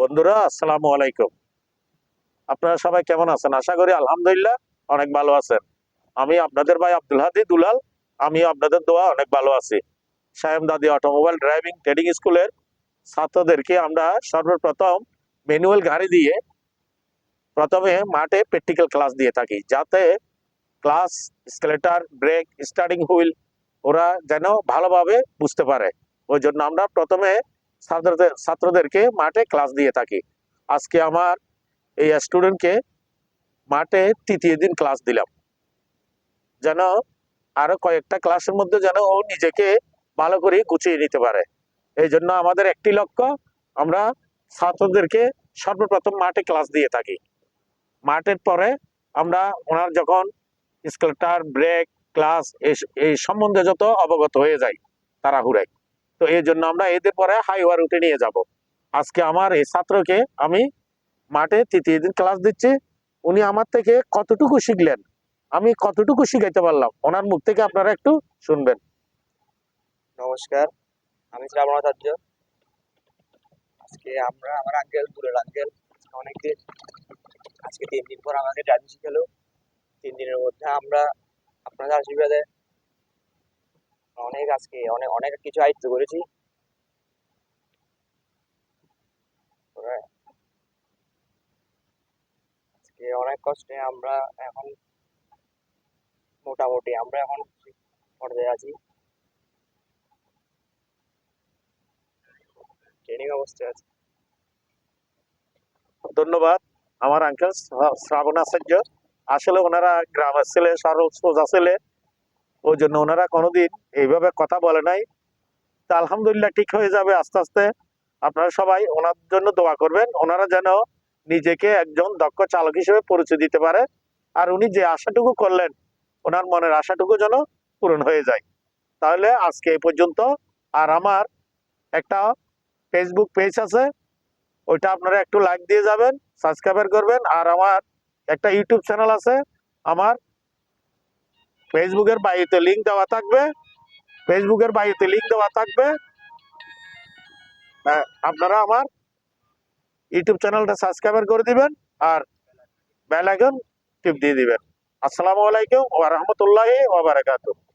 বন্ধুরা, আসসালামু আলাইকুম। আপনারা সবাই কেমন আছেন? আশা করি আলহামদুলিল্লাহ অনেক ভালো আছেন। আমি আপনাদের ভাই আব্দুল হাদি দুলাল আমি আপনাদের দোয়া অনেক ভালো আছি। সায়েম দাদি অটোমোবাইল ড্রাইভিং ট্রেডিং স্কুলের ছাত্রদেরকে আমরা সর্বপ্রথম ম্যানুয়াল গাড়ি দিয়ে প্রথমে মাঠে প্র্যাকটিক্যাল ক্লাস দিয়ে থাকি, যাতে clutch, accelerator, brake, steering wheel ওরা যেন ভালোভাবে বুঝতে পারে। ওই জন্য আমরা প্রথমে ছাত্রদের ছাত্রদেরকে মাঠে ক্লাস দিয়ে থাকি। আজকে আমার এই স্টুডেন্টকে মাঠে তৃতীয় দিন ক্লাস দিলাম। যেন আরও কয়েকটা ক্লাসের মধ্যে যেন ও নিজেকে ভালো করে গুছিয়ে নিতে পারে। এই জন্য আমাদের একটি লক্ষ্য, আমরা ছাত্রদেরকে সর্বপ্রথম মাঠে ক্লাস দিয়ে থাকি। মাঠের পরে আমরা ওনার যখন স্কেলেটার ব্রেক ক্লাস এই সম্বন্ধে যত অবগত হয়ে যায় তারা তাড়াহুড়ায়। তো এই জন্য আমরা এদের পরে হাইওয়ার উঠে নিয়ে যাব। আজকে আমার এই ছাত্রকে আমি মাঠে তৃতীয় দিন ক্লাস দিচ্ছি। উনি আমার থেকে কতটুকু শিখলেন? আমি কতটুকু শিখাইতে পারলাম? ওনার মুখ থেকে আপনারা একটু শুনবেন। নমস্কার, আমি শ্রাবণ আচার্য। আজকে আমরা, আমার আঙ্কেল দূরের আঙ্কেল অনেকদিন, আজকে তিন দিন পর আমাকে ড্রাইভিং শিখালো। তিন দিনের মধ্যে আমরা আপনাদের আশীর্বাদে অনেক আজকে, অনেক অনেক কিছু আয়ত্ত করেছি। আজকে অনেক কষ্টে আমরা এখন মোটামুটি আমরা এখন পর্যায়ে আছি। ট্রেনিং অবস্থায় আছি। ধন্যবাদ। আমার আঙ্কেল শ্রাবণ আচার্য। আসলে ওনারা গ্রামের ছেলে সরল সোজা ছেলে ওই জন্য ওনারা কোনোদিন এইভাবে কথা বলে নাই। তা আলহামদুলিল্লাহ ঠিক হয়ে যাবে আস্তে আস্তে। আপনারা সবাই ওনার জন্য দোয়া করবেন। ওনারা যেন নিজেকে একজন দক্ষ চালক হিসেবে পরিচয় দিতে পারে। আর উনি যে আশাটুকু করলেন, ওনার মনের আশাটুকু যেন পূরণ হয়ে যায়। তাহলে আজকে এই পর্যন্ত। আর আমার একটা ফেসবুক পেজ আছে, ওইটা আপনারা একটু লাইক দিয়ে যাবেন সাবস্ক্রাইবার করবেন। আর আমার একটা ইউটিউব চ্যানেল আছে, আমার ফেসবুকের বায়ুতে লিঙ্ক দেওয়া থাকবে। ফেসবুকের বায়ুতে লিঙ্ক দেওয়া থাকবে। আপনারা আমার ইউটিউব চ্যানেলটা সাবস্ক্রাইবার করে দিবেন আর বেল টিপ দিয়ে দিবেন। আসসালামু আলাইকুম ওয়া রাহমাতুল্লাহি ওয়া বারাকাতুহু।